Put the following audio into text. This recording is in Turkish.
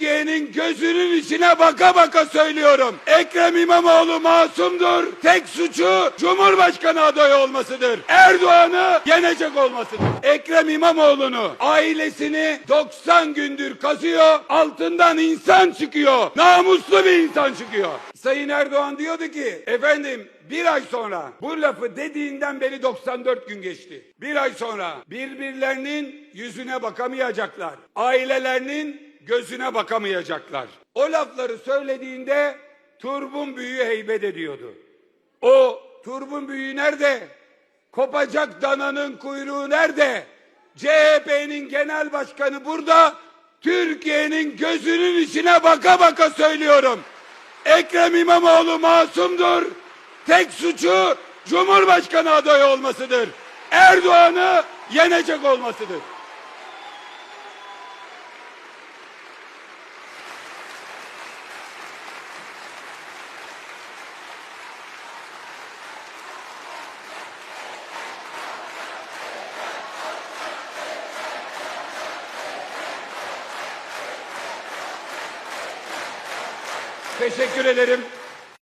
Türkiye'nin gözünün içine baka baka söylüyorum. Ekrem İmamoğlu masumdur. Tek suçu Cumhurbaşkanı adayı olmasıdır. Erdoğan'ı yenecek olmasıdır. Ekrem İmamoğlu'nu ailesini 90 gündür kazıyor. Altından insan çıkıyor. Namuslu bir insan çıkıyor. Sayın Erdoğan diyordu ki efendim bir ay sonra bu lafı dediğinden beri 94 gün geçti. Bir ay sonra birbirlerinin yüzüne bakamayacaklar. Ailelerinin gözüne bakamayacaklar. O lafları söylediğinde turbun büyüğü heybet ediyordu. O turbun büyüğü nerede? Kopacak dananın kuyruğu nerede? CHP'nin genel başkanı burada. Türkiye'nin gözünün içine baka baka söylüyorum. Ekrem İmamoğlu masumdur. Tek suçu Cumhurbaşkanı adayı olmasıdır. Erdoğan'ı yenecek olmasıdır. Teşekkür ederim.